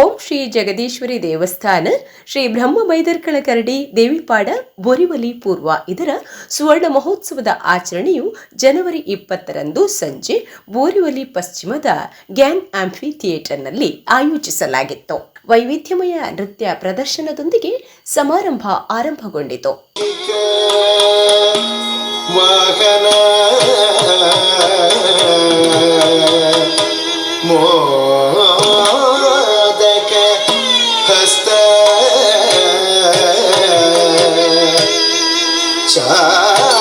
ಓಂ ಶ್ರೀ ಜಗದೀಶ್ವರಿ ದೇವಸ್ಥಾನ, ಶ್ರೀ ಬ್ರಹ್ಮ ಮೈದರ್ಕಳ ಕರಡಿ, ದೇವಿಪಾಡ ಬೊರಿವಲಿ ಪೂರ್ವ. ಇದರ ಸುವರ್ಣ ಮಹೋತ್ಸವದ ಆಚರಣೆಯು ಜನವರಿ ಇಪ್ಪತ್ತರಂದು ಸಂಜೆ ಬೋರಿವಲಿ ಪಶ್ಚಿಮದ ಗ್ಯಾನ್ ಆಂಫಿ ಥಿಯೇಟರ್ನಲ್ಲಿ ಆಯೋಜಿಸಲಾಗಿತ್ತು. ವೈವಿಧ್ಯಮಯ ನೃತ್ಯ ಪ್ರದರ್ಶನದೊಂದಿಗೆ ಸಮಾರಂಭ ಆರಂಭಗೊಂಡಿತು. ಮೋ सा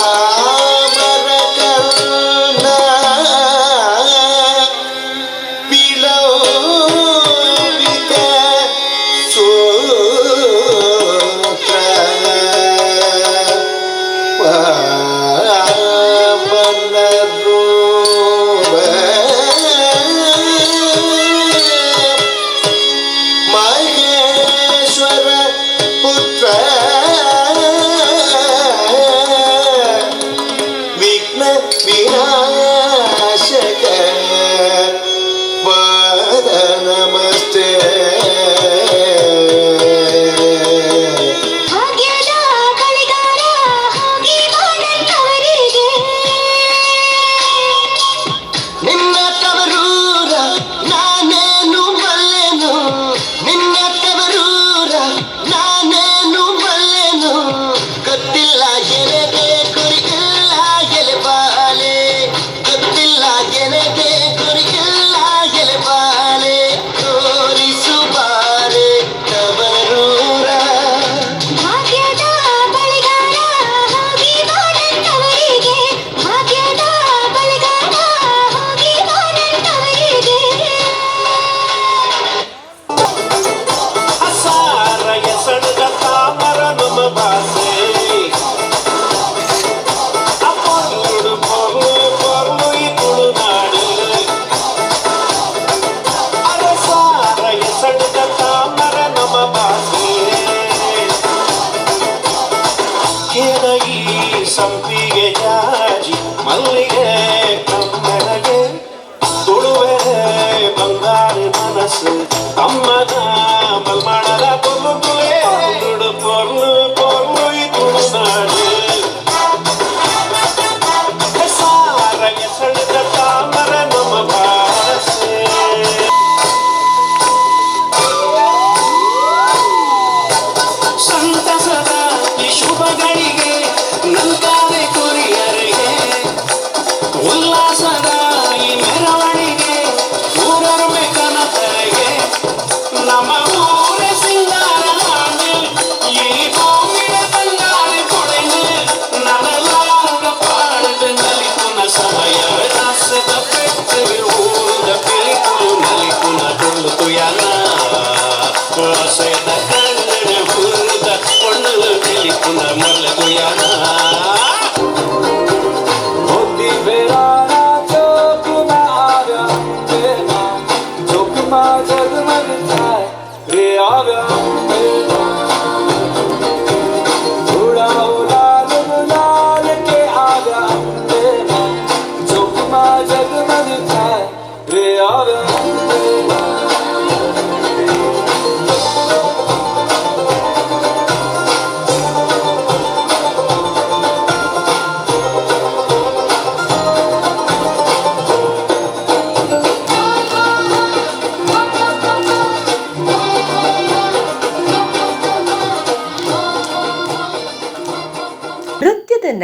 Hallelujah.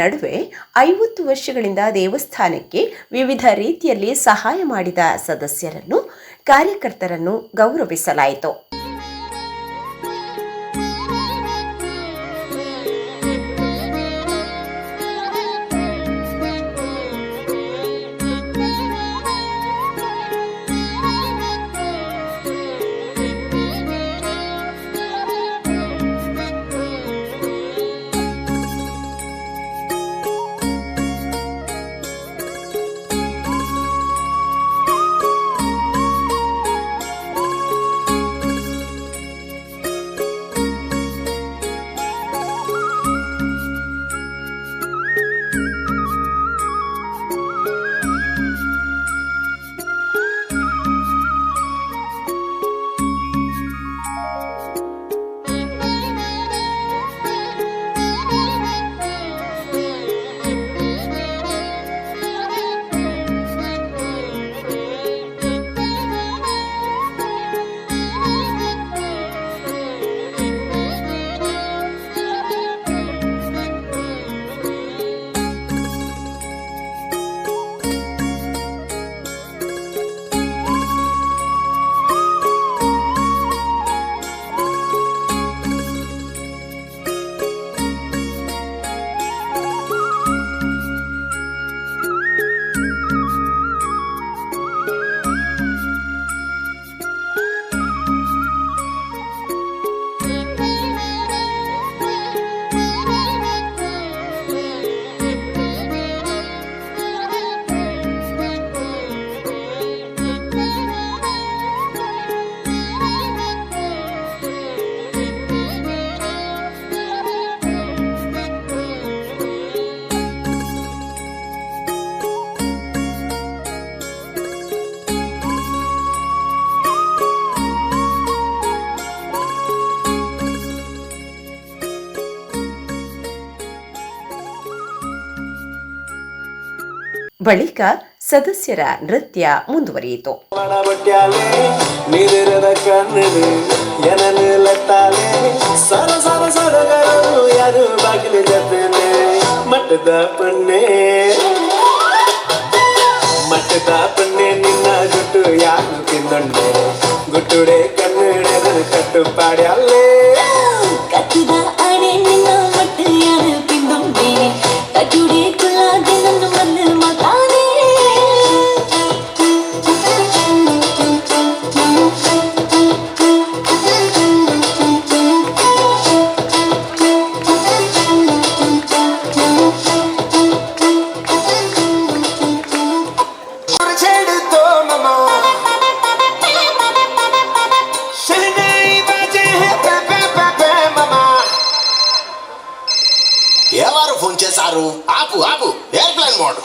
ನಡುವೆ ಐವತ್ತು ವರ್ಷಗಳಿಂದ ದೇವಸ್ಥಾನಕ್ಕೆ ವಿವಿಧ ರೀತಿಯಲ್ಲಿ ಸಹಾಯ ಮಾಡಿದ ಸದಸ್ಯರನ್ನು ಕಾರ್ಯಕರ್ತರನ್ನು ಗೌರವಿಸಲಾಯಿತು. ಬಳಿಕ ಸದಸ್ಯರ ನೃತ್ಯ ಮುಂದುವರಿಯಿತು. ಮಠದ ನೀರಿರದ ఫోన్ ఆపు ఆపు. ఎయిర్ప్లేన్ మోడ్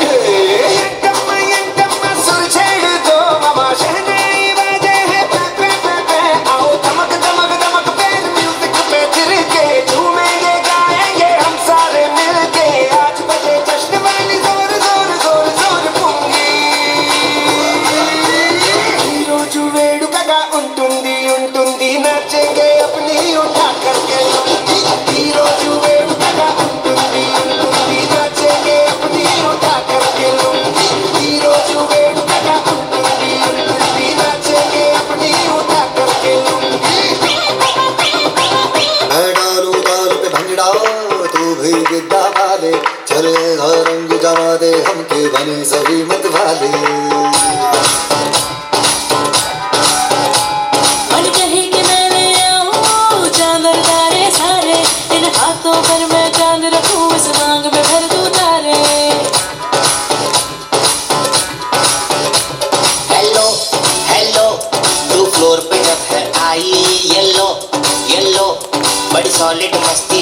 बड़ी सॉलिड मस्ती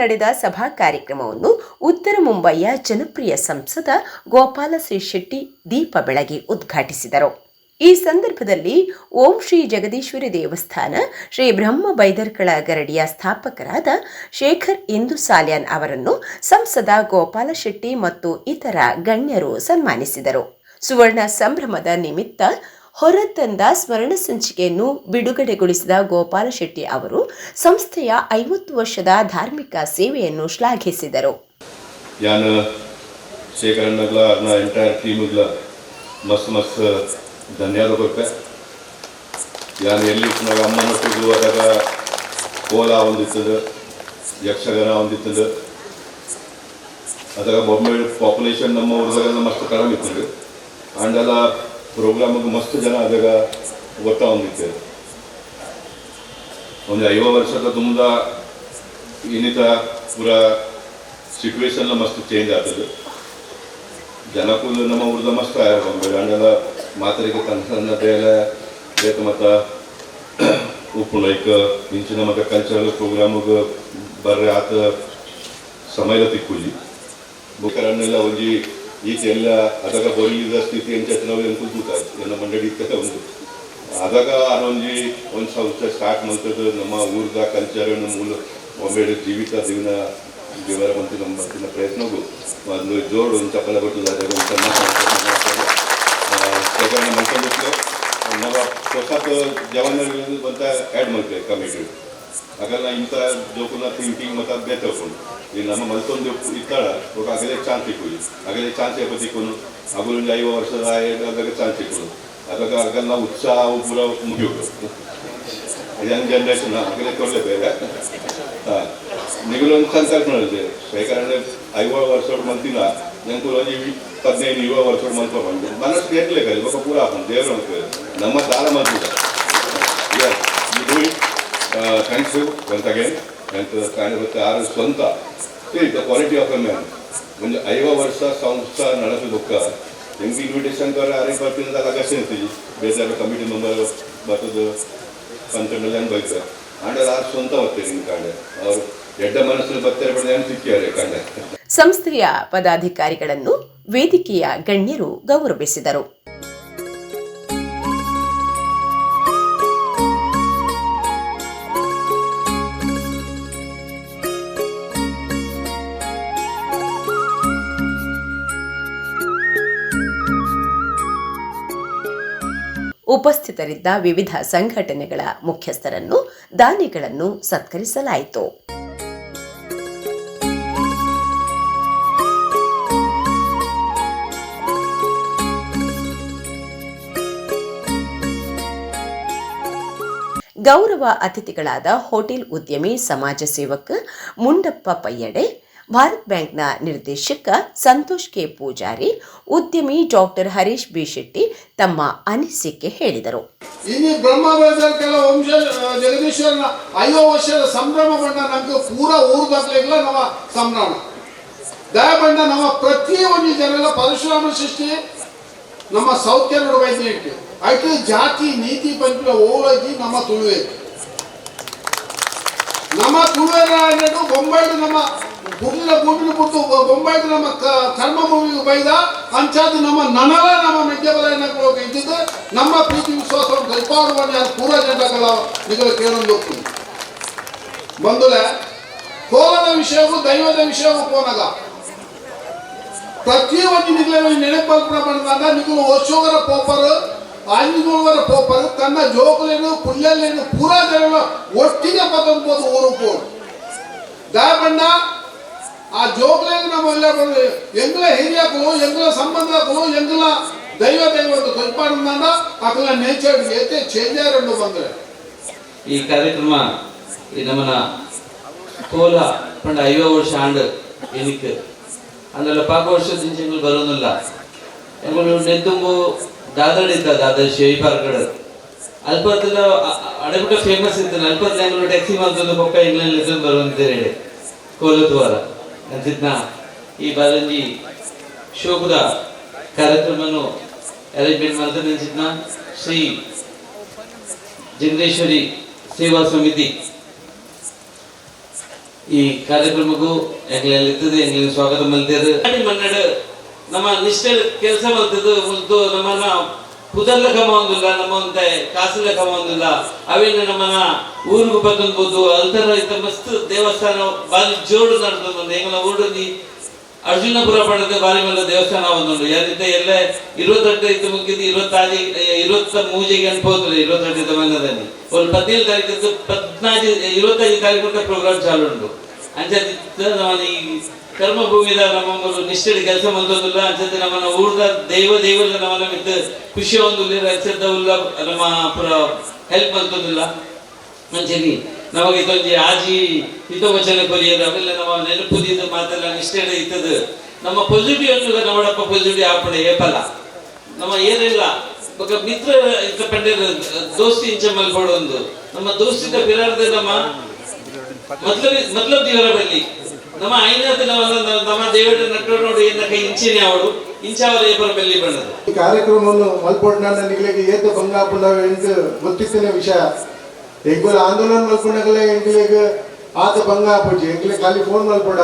ನಡೆದ ಸಭಾ ಕಾರ್ಯಕ್ರಮವನ್ನು ಉತ್ತರ ಮುಂಬಯಿಯ ಜನಪ್ರಿಯ ಸಂಸದ ಗೋಪಾಲ ಶ್ರೀ ಶೆಟ್ಟಿ ದೀಪ ಬೆಳಗಿ ಉದ್ಘಾಟಿಸಿದರು. ಈ ಸಂದರ್ಭದಲ್ಲಿ ಓಂ ಶ್ರೀ ಜಗದೀಶ್ವರಿ ದೇವಸ್ಥಾನ ಶ್ರೀ ಬ್ರಹ್ಮ ಬೈದರ್ಕಳ ಗರಡಿಯ ಸ್ಥಾಪಕರಾದ ಶೇಖರ್ ಇಂದು ಸಾಲ್ಯಾನ್ ಅವರನ್ನು ಸಂಸದ ಗೋಪಾಲ ಶೆಟ್ಟಿ ಮತ್ತು ಇತರ ಗಣ್ಯರು ಸನ್ಮಾನಿಸಿದರು. ಸುವರ್ಣ ಸಂಭ್ರಮದ ನಿಮಿತ್ತ ಹರತಂದಾ ಸ್ಮರಣ ಸಂಚಿಕೆಯನ್ನು ಬಿಡುಗಡೆಗೊಳಿಸಿದ ಗೋಪಾಲ ಶೆಟ್ಟಿ ಅವರು ಸಂಸ್ಥೆಯ ಐವತ್ತು ವರ್ಷದ ಧಾರ್ಮಿಕ ಸೇವೆಯನ್ನು ಶ್ಲಾಘಿಸಿದರು. ಮಸ್ತ್ ಮಸ್ತ್ ಧನ್ಯವಾದ ಕೊಡ್ತೆ. ನಾನು ಎಲ್ಲಿ ನಾವು ಅಮ್ಮನ ಟೂರು ಹೋದಾಗ ಕೋಲ ಒಂದಿತ್ತದು ಯಕ್ಷಗಾನ ಒಂದಿತ್ತದು ಅದಾಗ ಬೊಮ್ಮೆ ಪಾಪ್ಯುಲೇಷನ್ ನಮ್ಮ ಊರದಾಗ ಮಸ್ತ್ ಕಡಿಮೆ ಇತ್ತು ಅಂಡೆಲ್ಲ ಪ್ರೋಗ್ರಾಮಿಗೆ ಮಸ್ತ್ ಜನ ಅದಾಗ ಗೊತ್ತಾ ಹೊಂದಿತ್ತೆ ಒಂದು ಐವ ವರ್ಷದ ತುಂಬ ಇನ್ನಿತ ಪೂರ ಸಿಚುವೇಶನ್ ಮಸ್ತ್ ಚೇಂಜ್ ಆಗ್ತದೆ ಜನಕ್ಕೂ ನಮ್ಮ ಊರ್ದ ಮಸ್ತ್ ಅಂಡೆಲ್ಲ ಮಾತರಿಗೆ ತನ್ನ ಸಣ್ಣ ಬೇಲೆ ಬೇಕು ಮತ್ತು ಉಪ್ಪು ಲೈಕ್ ಇಂಚಿನ ಮತ್ತು ಕಲ್ಚರಲ್ ಪ್ರೋಗ್ರಾಮಿಗೆ ಬರ್ರೆ ಆತ ಸಮಯದ ತಿಕ್ಕುಜಿ ಬುಕ್ಕರನ್ನೆಲ್ಲ ಒಂಜಿ ಈಗೆಲ್ಲ ಅದಾಗ ಬರೀದ ಸ್ಥಿತಿ ಅಂತ ನಾವು ಅನ್ಕೊಳ್ತಾರೆ ಎಲ್ಲ ಮಂಡಳಿ ಒಂದು. ಆದಾಗ ಅದೊಂದು ಒಂದು ಸಂಸ್ಥೆ ಸ್ಟಾರ್ಟ್ ಮಾಡ್ತದೆ. ನಮ್ಮ ಊರ್ದ ಕಲ್ಚರ್ ಮೂಲ ಒಮ್ಮೆಡೆ ಜೀವಿತ ಜೀವನ, ದೇವರ ಬಂತು ನಮ್ಮ ಬಂತಿನ ಪ್ರಯತ್ನಗಳು. ಒಂದು ಜೋರು ಒಂದು ಚಪ್ಪಲ ಬರ್ತದೆ ಅದಾಗ ಒಂದು ಸಣ್ಣ ಸಗಣ ಮಾಡ್ಕೊಂಡು ನಾವು ಹೊಸದ ಜವಾನರಿಗೆ ಅಂತ ಆ್ಯಡ್ ಮಾಡ್ಬೇಕು ಕಮಿಟಿ ಹಾಗಲ್ಲ ಇಂಥ ಜೋಕುನ ಥಿಂಕಿಂಗ್ ಮತ್ತು ಅಭ್ಯಾಸ ತಗೊಂಡು ಈಗ ನಮ್ಮ ಮಲ್ತೊಂದು ಇರ್ತಾಳ. ಒಬ್ಬ ಅಗಲೇ ಚಾನ್ಸ್ ಇಕ್ಕೋದು ಅಗಲೇ ಚಾನ್ಸ್ ಯಾಕೆ ಕೊನು ಆಗಲು ಒಂದು ಐವ ವರ್ಷದ ಆಗ ಚಾನ್ಸ್ ಇಕ್ಕೋದು ಅದಾಗ ನಾವು ಉತ್ಸಾಹ ಪೂರ ಮುಗಿಯೋದು ಯಂಗ್ ಜನ್ರೇಷನ್ ಅಗಲೇ ಕೊಡಲೇಬೇಕ ಹಾಂ. ನಿಗಲೊಂದು ಸಂಕಲ್ಪ ನೋಡಿದೆ ಯಾಕಂದ್ರೆ ಐವತ್ತು ವರ್ಷ ಮಂತಿನ ಒಂದು ಹದಿನೈದು ಇವ ವರ್ಷ ಮಂತ್ ಬಂದು ಮನಸ್ಸು ಕೇಳಲೇಕ ಇವಾಗ ಪೂರ ಹಾಕೊಂಡು ದೇವ್ರ ಅಂತ ನಮ್ಮ ದಾರ ಇದು. ಥ್ಯಾಂಕ್ಸ್ ಯು ಒನ್ಸ್ ಅಗೇನ್ ಕಾಣಿರುತ್ತೆ ಆರು ಸ್ವಂತ. The quality of a man ಒಂದು ಐವ ವರ್ಷ ಸಂಸ್ಥೆ ನಡೆಸೋದಕ್ಕ ಹೆಂಗೆ ಇನ್ವಿಟೇಷನ್ ಕರ ಅರೆ ಬರ್ತಿದ್ದ ಅಗಸ್ಟ್ ಇರ್ತೀವಿ ಬೇರೆ ಕಮಿಟಿ ಮೆಂಬರ್ ಬರ್ತದ್ದು ಪಂಚಂಡಲ್ಲಿ ಹಂಗೆ ಬೈತಾರೆ? ಆಂಡರ್ ಆ ಸ್ವಂತ ಬರ್ತೀರಿ ನಿಮ್ಮ ಕಾಂಡೆ? ಅವರು ಎಡ್ಡ ಮನಸ್ಸಲ್ಲಿ ಬರ್ತಾರೆ ಬಿಡದೆ ಹೆಂಗೆ ಸಿಕ್ಕಿದ್ದಾರೆ ಕಾಂಡೆ. ಸಂಸ್ಥೆಯ ಪದಾಧಿಕಾರಿಗಳನ್ನು ವೇದಿಕೆಯ ಗಣ್ಯರು ಗೌರವಿಸಿದರು. ಉಪಸ್ಥಿತರಿದ್ದ ವಿವಿಧ ಸಂಘಟನೆಗಳ ಮುಖ್ಯಸ್ಥರನ್ನು ದಾನಿಗಳನ್ನು ಸತ್ಕರಿಸಲಾಯಿತು. ಗೌರವ ಅತಿಥಿಗಳಾದ ಹೋಟೆಲ್ ಉದ್ಯಮಿ ಸಮಾಜ ಸೇವಕ ಮುಂಡಪ್ಪ ಪಯ್ಯಡೆ ಭಾರತ್ ಬ್ಯಾಂಕ್ನ ನಿರ್ದೇಶಕ ಸಂತೋಷ್ ಕೆ. ಪೂಜಾರಿ, ಉದ್ಯಮಿ ಡಾಕ್ಟರ್ ಹರೀಶ್ ಬಿ ಶೆಟ್ಟಿ ತಮ್ಮ ಅನಿಸಿಕೆ ಹೇಳಿದರು. ಐವತ್ತು ವರ್ಷದ ಸಂಭ್ರಮ ಬಣ್ಣ ಊರು ಪೂರ ಊರ್ದಾಗ್ಲಿಲ್ಲ ನಮ್ಮ ಸಂಭ್ರಮ. ದಯಬಣ್ಣ ನಮ್ಮ ಪ್ರತಿಯೊಂದು ಜನರ ಪರಶುರಾಮ ಸೃಷ್ಟಿ, ನಮ್ಮ ಸೌಖ್ಯ ನಡುವೆ ಆಯ್ತು, ಜಾತಿ, ನೀತಿ, ಪಂಚ, ಓಲಗಿ, ನಮ್ಮ ತುಳುವೆ. ನಮ್ಮ ತುಳುವೆ ಅನ್ನೋದು ನಮ್ಮ ಪುಟ್ಟಿನ ಭೂಮಿನ ಬಿಟ್ಟು ಬೊಂಬೈದು ನಮ್ಮ ಕರ್ಮ ಭೂಮಿಗೆ ಬೈದ ಅಂಚಾದ ನಮ್ಮ ನನಲ ನಮ್ಮ ಮೆಜ್ಜಬಲ ಇದ್ದಿದ್ದು, ನಮ್ಮ ಪ್ರೀತಿ ವಿಶ್ವಾಸವನ್ನು ಕಲ್ಪಾಡುವ ಪೂರ ಜನಗಳ ನಿಗಲ ಕೇಳೊಂದು ಬಂದುಲೆ ಕೋಲದ ವಿಷಯವು ದೈವದ ವಿಷಯವು ಕೋನಗ ಪ್ರತಿಯೊಂದು ನಿಗಲ ನೆನಪಲ್ಪನ ಬಂದಾಗ ನಿಗಲು ವರ್ಷೋಗರ ಪೋಪರ್ ಆಂಜಿಗೋಳವರ ಪೋಪರ್, ತನ್ನ ಜೋಕಲೇನು ಪುಲ್ಯಲ್ಲೇನು ಪೂರ ಜನಗಳ ಒಟ್ಟಿಗೆ ಪದೊಂಬೋದು ಊರು ಕೋಡು ದಯಬಣ್ಣ ಆ ಜೋಗ್ಲಿಂಗ್ ನಮ್ಮೆಲ್ಲ ಬಂದು ಎಂಗ್ಲ ಹಿರಿಯಕು ಎಂಗ್ಲ ಸಂಬಂಧಕು ಎಂಗ್ಲ ದೈವ ದೈವದ ಕಲ್ಪನನ್ನ ಅದನ್ನ ನೇಚರ್ ಎತ್ತೆ ಚೇಂಜರ್ ಅನ್ನು ಬಂದ್ರೆ. ಈ ಕಾರ್ಯಕ್ರಮ ಈ ನಮ್ಮನ ಕೋಲ ಪಂಡ ಐವೋ ವರ್ಷ ಆಂಡ್ ಎನಿಕ್ ಅಂದ್ರೆ ಪಾಕ ವರ್ಷದಿಂದ ಎಂಗಳು ಬರೋದಿಲ್ಲ ಎಂಗಳು ನೆತ್ತುಂಬು ದಾದಡ್ ಇತ್ತ ದಾದಡ್ ಶೇವಿ ಪಾರ್ಕಡ್. ಅಲ್ಪತ್ತಿನ ಅಡಬಿಟ್ಟ ಫೇಮಸ್ ಇತ್ತು ಅಲ್ಪತ್ತಿನ ಎಂಗಳು ಟ್ಯಾಕ್ಸಿ ಮಾಡ್ಕೊಂಡು ಪಕ್ಕ ಇಂಗ್ಲೆಂಡ್ ಲಿಸನ್ ಬರುವಂತೇಳಿ ಕೋಲತ್ವಾರ ಅಂತಿದ್ನ ಈ ಬಾಲಂಜಿ ಶೋಭದ ಕಾರ್ಯಕ್ರಮನು ಅರೇಂಜ್ಮೆಂಟ್ ಮಾಡ್ತಾನೆ ಅಂತಿದ್ನ ಶ್ರೀ ಜಗದೀಶ್ವರಿ ಸೇವಾ ಸಮಿತಿ. ಈ ಕಾರ್ಯಕ್ರಮಕ್ಕೂ ಎಂಗ್ಲಿರ್ತದೆ ಎಂಗ್ಲಿನ ಸ್ವಾಗತ ಮಲ್ತಿയത് ಮನ್ನಡ ನಮ್ಮ ನಿಷ್ಠೆ ಕೆಲಸ ಮಲ್ತದ್ದು ಮುಲ್ತು ನಮ್ಮನ್ನ ಪುದರ್ಲ ನಮ್ಮ ನಮ್ಮಂತೆ ಕಾಸಲ ಕಮಾವಂದಿಲ್ಲ ಅವೇನು ನಮ್ಮನ ಊರಿಗೆ ಬಂದ್ಬೋದು ಅಲ್ತರ ಮಸ್ತ್ ದೇವಸ್ಥಾನ, ಬಾರಿ ಜೋಡು ನಡೆದು ಎಂಗಳ ಊರಲ್ಲಿ ಅರ್ಜುನಪುರ ಪಡೆದ ಬಾರಿ ಮೇಲೆ ದೇವಸ್ಥಾನ ಒಂದುಂಡು ಯಾರಿದ್ದ ಎಲ್ಲ ಇರುವತ್ತೆಂಟು ಇತ್ತು ಮುಗಿದು ಇರುವತ್ತಾರಿ ಇರುವತ್ತ ಮೂಜೆಗೆ ಅನ್ಬೋದ್ರಿ ಇರುವತ್ತೆಂಟು ಮನದಲ್ಲಿ ಒಂದು ಹದಿನೇಳು ತಾರೀಕು ಪದ್ನಾಲ್ಕು ಇರುವತ್ತೈದು ತಾರೀಕು ಪ್ರೋಗ್ರಾಮ್ ಚಾಲು ಉಂಟು. ಅಂಚೆ ಈ ಕರ್ಮ ಭೂಮಿದ ನಮ್ಮನ್ನು ನಿಶ್ಚಿತ ಕೆಲಸ ಬಂದದಿಲ್ಲ ಅಂಚತ್ತೆ ನಮ್ಮನ್ನ ಊರ್ದ ದೈವ ದೇವದ ನಮ್ಮನ್ನ ಮಿತ್ ಖುಷಿ ಒಂದುಲ್ಲ ಅಚ್ಚದ್ದವುಲ್ಲ ನಮ್ಮ ಪುರ ಹೆಲ್ಪ್ ಬಂತದಿಲ್ಲ ಅಂಚನಿ ನಮಗೆ ಇದೊಂದು ಆಜಿ ಹಿತವಚನ ಕೊರಿಯದ ಅವೆಲ್ಲ ನಮ್ಮ ನೆನಪುದಿದ ಮಾತೆಲ್ಲ ನಿಷ್ಠೆ ಇತ್ತದ ನಮ್ಮ ಪೊಸಿಟಿವ್ ಅನ್ನೋದ ನೋಡಪ್ಪ ಪೊಸಿಟಿವ್ ಆಪಡೆ ಏಪಲ್ಲ ನಮ್ಮ ಏನಿಲ್ಲ. ಬೊಕ ಮಿತ್ರ ಇಂತ ಪಂಡೆ ದೋಸ್ತಿ ಇಂಚ ಮಲ್ಕೊಡೊಂದು ನಮ್ಮ ದೋಸ್ತಿದ ಬಿರಾರ್ದ ನಮ್ಮ ಮೊದಲ ಮೊದಲ ದಿವರ ಬಳ್ಳಿ ನಮ್ಮ ಐನ ನಮ್ಮ ದೇವರ ನಟ್ಟು ನೋಡಿ ಎನ್ನಕ ಇಂಚಿನ ಅವಳು. ಇಂಚಾವರ ಏಪರ ಬೆಲ್ಲಿ ಬಣ್ಣದು ಈ ಕಾರ್ಯಕ್ರಮವನ್ನು ಮಲ್ಪೊಂಡ ನಿಗಲಿಗೆ ಏತ ಬಂಗಾಪುಂಡ ಎಂಟು ಗೊತ್ತಿತ್ತಿನ ವಿಷಯ. ಎಂಗುಲ ಆಂದೋಲನ ಮಲ್ಪೊಂಡಗಲ ಎಂಗ್ಲಿಗೆ ಆತ ಬಂಗಾಪುಜಿ ಎಂಗ್ಲಿಗೆ ಖಾಲಿ ಫೋನ್ ಮಲ್ಪೊಂಡ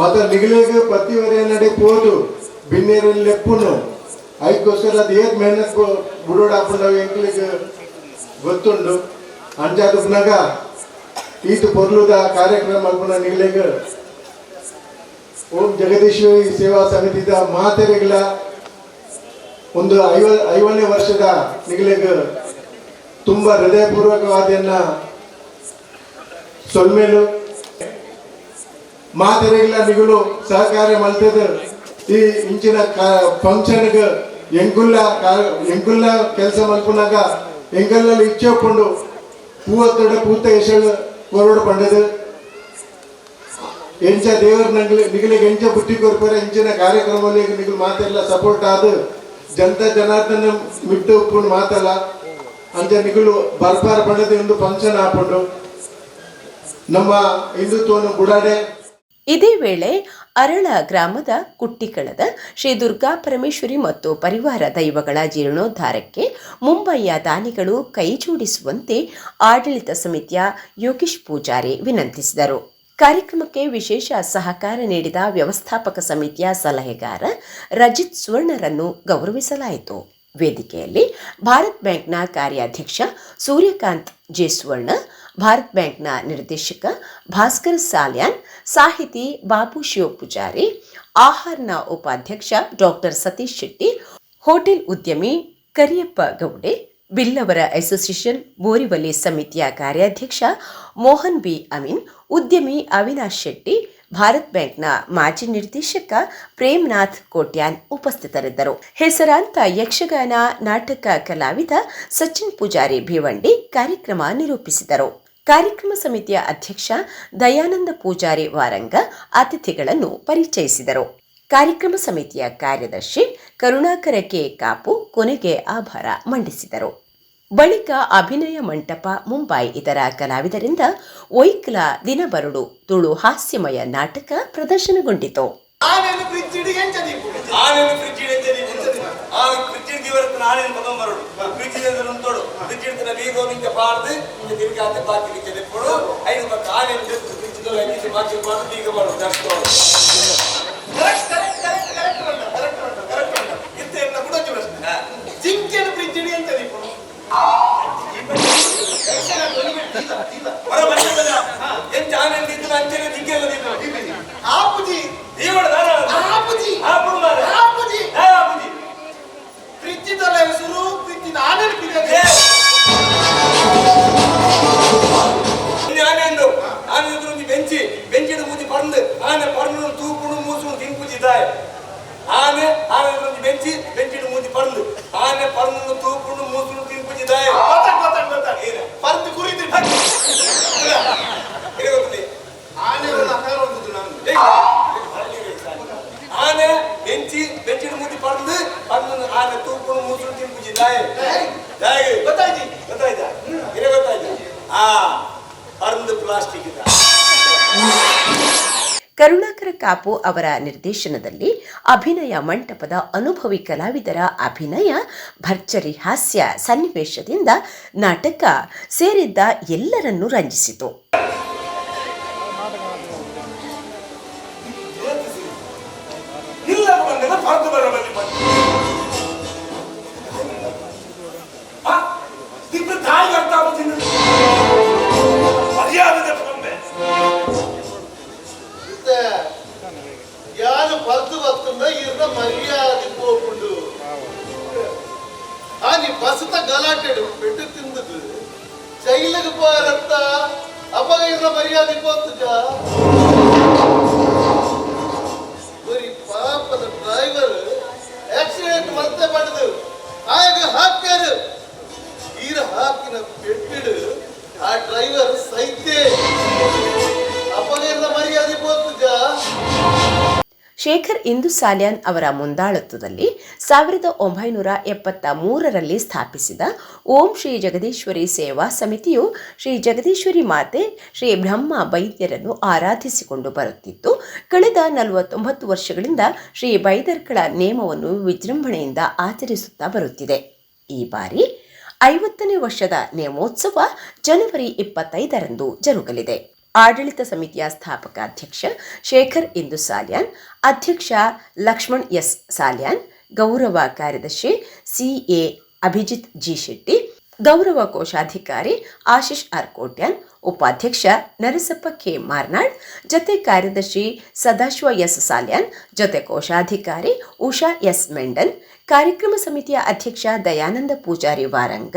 ಮತ ನಿಗಲಿಗೆ ಪ್ರತಿ ವರೆ ನಡೆ ಪೋದು ಬಿನ್ನೇರಲ್ಲಿ ಲೆಪ್ಪುನು. ಅದಕ್ಕೋಸ್ಕರ ಅದು ಏತ್ ಮೆಹನತ್ ಬುಡೋಡ್ ಹಾಕೊಂಡವ ಎಂಗ್ಲಿಗೆ ಗೊತ್ತುಂಡು. ಅಂಚಾದ ಪುನಗ ಈತು ಪೊರ್ಲುದ ಕಾರ್ಯಕ್ರಮ ಅಲ್ಪನ ನಿಲ್ಲೆಗ ಓಂ ಜಗದೀಶ್ವರಿ ಸೇವಾ ಸಮಿತಿದ ಮಾತೆರೆಗಳ ಒಂದು ಐವ ಐವನೇ ವರ್ಷದ ನಿಗಲೆಗ ತುಂಬಾ ಹೃದಯಪೂರ್ವಕವಾದಿಯನ್ನ ಸೊಲ್ಮೇಲು. ಮಾತೆರೆಗಳ ನಿಗಳು ಸಹಕಾರ ಮಲ್ತದ. ಈ ಇಂಚಿನ ಫಂಕ್ಷನ್ಗ ಎಂಗುಲ್ಲ ಎಂಗುಲ್ಲ ಕೆಲಸ ಮಲ್ಪುನಾಗ ಎಂಗಲ್ಲಲ್ಲಿ ಇಚ್ಛೆಕೊಂಡು ಪೂವತ್ತೊಡ ಪೂತ ಎಸಳು. ಕೊರಡು ಪಂಡದು ಎಂಚ ದೇವರ ನಂಗ್ಲಿ ನಿಗಲಿಗೆ ಎಂಚ ಬುಟ್ಟಿ ಕೊರ್ಪರ ಎಂಚಿನ ಕಾರ್ಯಕ್ರಮದಲ್ಲಿ ನಿಗಲು ಮಾತೆಲ್ಲ ಸಪೋರ್ಟ್ ಆದ ಜನತಾ ಜನಾರ್ದನ ಮಿಟ್ಟು ಉಪ್ಪುಂಡು ಮಾತಲ್ಲ ಅಂಚ ನಿಗಲು ಬರ್ಬಾರ ಪಂಡದ ಒಂದು ಫಂಕ್ಷನ್ ಹಾಕೊಂಡು ನಮ್ಮ ಹಿಂದುತ್ವವನ್ನು ಬುಡಾಡೆ ಇದೇ ವೇಳೆ ಅರಳ ಗ್ರಾಮದ ಕುಟ್ಟಿಕಳದ ಶ್ರೀ ದುರ್ಗಾ ಪರಮೇಶ್ವರಿ ಮತ್ತು ಪರಿವಾರ ದೈವಗಳ ಜೀರ್ಣೋದ್ಧಾರಕ್ಕೆ ಮುಂಬಯಿಯ ದಾನಿಗಳು ಕೈಜೋಡಿಸುವಂತೆ ಆಡಳಿತ ಸಮಿತಿಯ ಯೋಗೀಶ್ ಪೂಜಾರಿ ವಿನಂತಿಸಿದರು. ಕಾರ್ಯಕ್ರಮಕ್ಕೆ ವಿಶೇಷ ಸಹಕಾರ ನೀಡಿದ ವ್ಯವಸ್ಥಾಪಕ ಸಮಿತಿಯ ಸಲಹೆಗಾರ ರಜಿತ್ ಸುವರ್ಣರನ್ನು ಗೌರವಿಸಲಾಯಿತು. ವೇದಿಕೆಯಲ್ಲಿ ಭಾರತ್ ಬ್ಯಾಂಕ್ನ ಕಾರ್ಯಾಧ್ಯಕ್ಷ ಸೂರ್ಯಕಾಂತ್ ಜೆ ಸುವರ್ಣ ಭಾರತ್ ಬ್ಯಾಂಕ್ನ ನಿರ್ದೇಶಕ ಭಾಸ್ಕರ್ ಸಾಲ್ಯಾನ್, ಸಾಹಿತಿ ಬಾಬು ಶಿವಪೂಜಾರಿ, ಆಹಾರ್ನ ಉಪಾಧ್ಯಕ್ಷ ಡಾಕ್ಟರ್ ಸತೀಶ್ ಶೆಟ್ಟಿ, ಹೋಟೆಲ್ ಉದ್ಯಮಿ ಕರಿಯಪ್ಪ ಗೌಡೆ ಬಿಲ್ಲವರ ಅಸೋಸಿಯೇಷನ್ ಬೋರಿವಲಿ ಸಮಿತಿಯ ಕಾರ್ಯಾಧ್ಯಕ್ಷ ಮೋಹನ್ ಬಿ ಅಮೀನ್, ಉದ್ಯಮಿ ಅವಿನಾಶ್ ಶೆಟ್ಟಿ ಭಾರತ್ ಬ್ಯಾಂಕ್ನ ಮಾಜಿ ನಿರ್ದೇಶಕ ಪ್ರೇಮ್ನಾಥ್ ಕೋಟ್ಯಾನ್ ಉಪಸ್ಥಿತರಿದ್ದರು. ಹೆಸರಾಂತ ಯಕ್ಷಗಾನ, ನಾಟಕ ಕಲಾವಿದ ಸಚಿನ್ ಪೂಜಾರಿ ಭಿವಂಡಿ ಕಾರ್ಯಕ್ರಮ ನಿರೂಪಿಸಿದರು. ಕಾರ್ಯಕ್ರಮ ಸಮಿತಿಯ ಅಧ್ಯಕ್ಷ ದಯಾನಂದ ಪೂಜಾರಿ ವಾರಂಗ ಅತಿಥಿಗಳನ್ನು ಪರಿಚಯಿಸಿದರು. ಕಾರ್ಯಕ್ರಮ ಸಮಿತಿಯ ಕಾರ್ಯದರ್ಶಿ ಕರುಣಾಕರ ಕೆ. ಕಾಪು ಕೊನೆಗೆ ಆಭಾರ ಮಂಡಿಸಿದರು. ಬಳಿಕ ಅಭಿನಯ ಮಂಟಪ ಮುಂಬೈ ಇದರ ಕಲಾವಿದರಿಂದ ವೈಕ್ಲ ದಿನಬರುಡು ತುಳು ಹಾಸ್ಯಮಯ ನಾಟಕ ಪ್ರದರ್ಶನಗೊಂಡಿತು. ಆನೆಯನ್ನು ಹೊರ ಬಂದಿದ್ದಲ್ಲ ಎಂಚ ಆನೆಯನ್ನು ಇದ್ದು ಅಂಚನೆ ಜಿಂಕೆಲ್ಲ ತಿನ್ನು ಆಪುಜಿ ಈ ಹೊಡೆದ ಆಪುಜಿ ಆಪುಡು ಮಾರೆ ಆಪುಜಿ ಹೇ ಆಪುಜಿ ತಲೆ ಹೆಸರು ಫ್ರಿಡ್ಜ್ ನಾನೇ ಆನೆ ಅಂದು ಆನೆ ಎದುರು ಒಂದು ಬೆಂಚಿ, ಬೆಂಚಿನ ಮೂತಿ ಪರ್ಂದು ಆನೆ ಪರ್ನು ತೂಪುಡು ಮೂಸುಡು ತಿಂಪುಜಿದ್ದಾಯ ಆನೆ ಆನೆ ಒಂದು ಬೆಂಚಿ ಬೆಂಚಿನ ಮೂತಿ ಪರ್ಂದು ಕಾಪು ಅವರ ನಿರ್ದೇಶನದಲ್ಲಿ ಅಭಿನಯ ಮಂಟಪದ ಅನುಭವಿ ಕಲಾವಿದರ ಅಭಿನಯ, ಭರ್ಜರಿ ಹಾಸ್ಯ ಸನ್ನಿವೇಶದಿಂದ ನಾಟಕ ಸೇರಿದ್ದ ಎಲ್ಲರನ್ನೂ ರಂಜಿಸಿತು. ಶೇಖರ್ ಇಂದು ಸಾಲ್ಯಾನ್ ಅವರ ಮುಂದಾಳತ್ವದಲ್ಲಿ ಸಾವಿರದ ಒಂಬೈನೂರ ಎಪ್ಪತ್ತ ಮೂರರಲ್ಲಿ ಸ್ಥಾಪಿಸಿದ ಓಂ ಶ್ರೀ ಜಗದೀಶ್ವರಿ ಸೇವಾ ಸಮಿತಿಯು ಶ್ರೀ ಜಗದೀಶ್ವರಿ ಮಾತೆ ಶ್ರೀ ಬ್ರಹ್ಮ ಬೈದ್ಯರನ್ನು ಆರಾಧಿಸಿಕೊಂಡು ಬರುತ್ತಿತ್ತು. ಕಳೆದ ನಲವತ್ತೊಂಬತ್ತು ವರ್ಷಗಳಿಂದ ಶ್ರೀ ಬೈದರ್ಗಳ ನೇಮವನ್ನು ವಿಜೃಂಭಣೆಯಿಂದ ಆಚರಿಸುತ್ತಾ ಬರುತ್ತಿದೆ. ಈ ಬಾರಿ ಐವತ್ತನೇ ವರ್ಷದ ನೇಮೋತ್ಸವ ಜನವರಿ ಇಪ್ಪತ್ತೈದರಂದು ಜರುಗಲಿದೆ. ಆಡಳಿತ ಸಮಿತಿಯ ಸ್ಥಾಪಕ ಅಧ್ಯಕ್ಷ ಶೇಖರ್ ಇಂದು ಸಾಲ್ಯಾನ್, ಅಧ್ಯಕ್ಷ ಲಕ್ಷ್ಮಣ್ ಎಸ್ ಸಾಲ್ಯಾನ್, ಗೌರವ ಕಾರ್ಯದರ್ಶಿ ಸಿಎ ಅಭಿಜಿತ್ ಜಿ ಶೆಟ್ಟಿ ಗೌರವ ಕೋಶಾಧಿಕಾರಿ ಆಶೀಶ್ ಆರ್ ಕೋಟ್ಯಾನ್ ಉಪಾಧ್ಯಕ್ಷ ನರಸಪ್ಪ ಕೆ. ಮಾರ್ನಾಡ್, ಜತೆ ಕಾರ್ಯದರ್ಶಿ ಸದಾಶಿವ ಎಸ್. ಸಾಲ್ಯಾನ್, ಜೊತೆ ಕೋಶಾಧಿಕಾರಿ ಉಷಾ ಎಸ್. ಮೆಂಡನ್ ಕಾರ್ಯಕ್ರಮ ಸಮಿತಿಯ ಅಧ್ಯಕ್ಷ ದಯಾನಂದ ಪೂಜಾರಿ ವಾರಂಗ,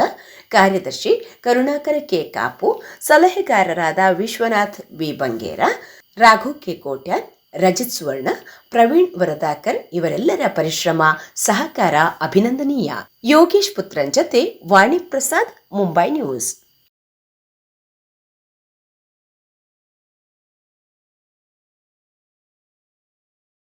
ಕಾರ್ಯದರ್ಶಿ ಕರುಣಾಕರ ಕೆ. ಕಾಪು, ಸಲಹೆಗಾರರಾದ ವಿಶ್ವನಾಥ್ ಬಿ ಬಂಗೇರ, ರಾಘು ಕೆ. ಕೋಟ್ಯಾನ್ ರಜಿತ್ ಸುವರ್ಣ, ಪ್ರವೀಣ್ ವರದಾಕರ್ ಇವರೆಲ್ಲರ ಪರಿಶ್ರಮ, ಸಹಕಾರ, ಅಭಿನಂದನೀಯ. ಯೋಗೇಶ್ ಪುತ್ರನ್ ಜತೆ ವಾಣಿ ಪ್ರಸಾದ್, ಮುಂಬೈ ನ್ಯೂಸ್.